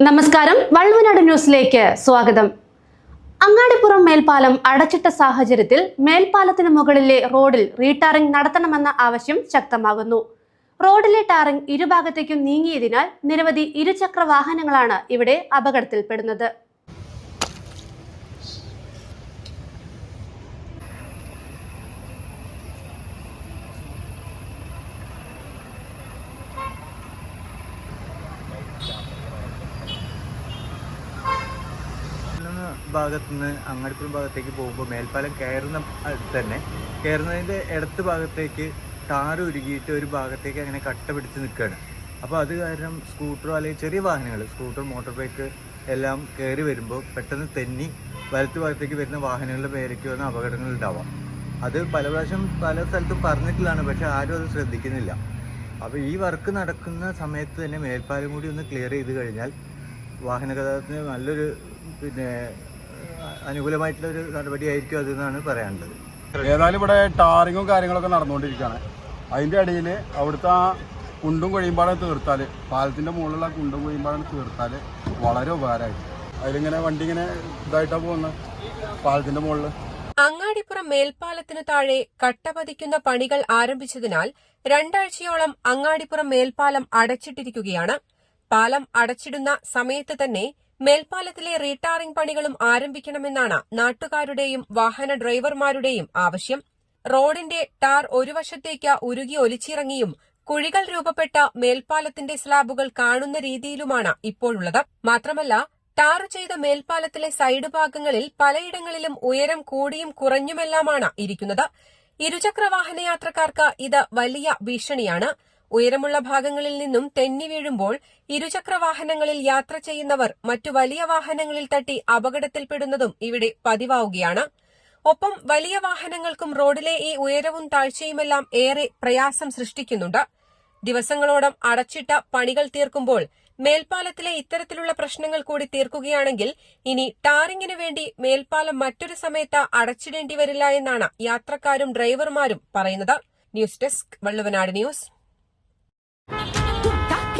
നമസ്കാരം. വള്ളുവനാട് ന്യൂസിലേക്ക് സ്വാഗതം. അങ്ങാടിപ്പുറം മേൽപ്പാലം അടച്ചിട്ട സാഹചര്യത്തിൽ മേൽപ്പാലത്തിന് മുകളിലെ റോഡിൽ റീടാറിംഗ് നടത്തണമെന്ന ആവശ്യം ശക്തമാകുന്നു. റോഡിലെ ടാറിംഗ് ഇരുഭാഗത്തേക്കും നീങ്ങിയതിനാൽ നിരവധി ഇരുചക്ര വാഹനങ്ങളാണ് ഇവിടെ അപകടത്തിൽപ്പെടുന്നത് നിന്ന് ഭാഗത്ത് നിന്ന് അങ്ങാടിപ്പുറം ഭാഗത്തേക്ക് പോകുമ്പോൾ മേൽപ്പാലം കയറുന്ന തന്നെ കയറുന്നതിന്റെ ഇടത്ത് ഭാഗത്തേക്ക് ടാർ ഉരുകിയിട്ട് ഒരു ഭാഗത്തേക്ക് അങ്ങനെ കട്ട പിടിച്ച് നിൽക്കുകയാണ്. അപ്പോൾ അത് കാരണം സ്കൂട്ടറോ അല്ലെങ്കിൽ ചെറിയ വാഹനങ്ങൾ സ്കൂട്ടർ മോട്ടോർ ബൈക്ക് എല്ലാം കയറി വരുമ്പോൾ പെട്ടെന്ന് തെന്നി വലത്ത് ഭാഗത്തേക്ക് വരുന്ന വാഹനങ്ങളുടെ പേരേക്ക് വന്ന അപകടങ്ങൾ ഉണ്ടാവാം. അത് പല പ്രാവശ്യം പല സ്ഥലത്തും പറഞ്ഞിട്ടുള്ളതാണ് പക്ഷേ ആരും അത് ശ്രദ്ധിക്കുന്നില്ല. അപ്പോൾ ഈ വർക്ക് നടക്കുന്ന സമയത്ത് തന്നെ മേൽപ്പാലം കൂടി ഒന്ന് ക്ലിയർ ചെയ്ത് കഴിഞ്ഞാൽ വാഹന ഗതാഗതത്തിന് നല്ലൊരു പിന്നെ അനുകൂലമായിട്ടുള്ള ഒരു നടപടിയായിരിക്കും അതെന്നാണ് പറയാനുള്ളത്. ഏതായാലും ഇവിടെ ടാറിങ്ങും കാര്യങ്ങളൊക്കെ നടന്നുകൊണ്ടിരിക്കുകയാണ്. അതിന്റെ ഇടയിൽ അവിടുത്തെ ആ കുണ്ടും കുഴിയുമ്പാടും തീർത്താൽ പാലത്തിന്റെ മുകളിലുള്ള കുണ്ടും കുഴിയുമ്പാടും തീർത്താൽ വളരെ ഉപകാരമായി. അതിലിങ്ങനെ വണ്ടി ഇങ്ങനെ ഇതായിട്ടാണ് പോകുന്നത് പാലത്തിന്റെ മുകളിൽ അങ്ങാടിപ്പുറം മേൽപ്പാലത്തിനു താഴെ കട്ടപതിക്കുന്ന പണികൾ ആരംഭിച്ചതിനാൽ രണ്ടാഴ്ചയോളം അങ്ങാടിപ്പുറം മേൽപ്പാലം അടച്ചിട്ടിരിക്കുകയാണ്. പാലം അടച്ചിടുന്ന സമയത്ത് തന്നെ മേൽപ്പാലത്തിലെ റീടാറിംഗ് പണികളും ആരംഭിക്കണമെന്നാണ് നാട്ടുകാരുടെയും വാഹന ഡ്രൈവർമാരുടെയും ആവശ്യം. റോഡിന്റെ ടാർ ഒരു വശത്തേക്ക് ഉരുകി ഒലിച്ചിറങ്ങിയും കുഴികൾ രൂപപ്പെട്ട മേൽപ്പാലത്തിന്റെ സ്ലാബുകൾ കാണുന്ന രീതിയിലുമാണ് ഇപ്പോഴുള്ളത്. മാത്രമല്ല ടാർ ചെയ്ത മേൽപ്പാലത്തിലെ സൈഡ് ഭാഗങ്ങളിൽ പലയിടങ്ങളിലും ഉയരം കൂടിയും കുറഞ്ഞുമെല്ലാമാണ് ഇരിക്കുന്നത്. ഇരുചക്ര വാഹനയാത്രക്കാർക്ക് ഇത് വലിയ ഭീഷണിയാണ്. ഉയരമുള്ള ഭാഗങ്ങളിൽ നിന്നും തെന്നി വീഴുമ്പോൾ ഇരുചക്ര വാഹനങ്ങളിൽ യാത്ര ചെയ്യുന്നവർ മറ്റു വലിയ വാഹനങ്ങളിൽ തട്ടി അപകടത്തിൽപ്പെടുന്നതും ഇവിടെ പതിവാവുകയാണ്. ഒപ്പം വലിയ വാഹനങ്ങൾക്കും റോഡിലെ ഈ ഉയരവും താഴ്ചയുമെല്ലാം ഏറെ പ്രയാസം സൃഷ്ടിക്കുന്നുണ്ട്. ദിവസങ്ങളോളം അടച്ചിട്ട പണികൾ തീർക്കുമ്പോൾ മേൽപ്പാലത്തിലെ ഇത്തരത്തിലുള്ള പ്രശ്നങ്ങൾ കൂടി തീർക്കുകയാണെങ്കിൽ ഇനി ടാറിങ്ങിനു വേണ്ടി മേൽപ്പാലം മറ്റൊരു സമയത്ത് അടച്ചിടേണ്ടി വരില്ല എന്നാണ് യാത്രക്കാരും ഡ്രൈവർമാരും പറയുന്നത്. News desk Valluvanad news.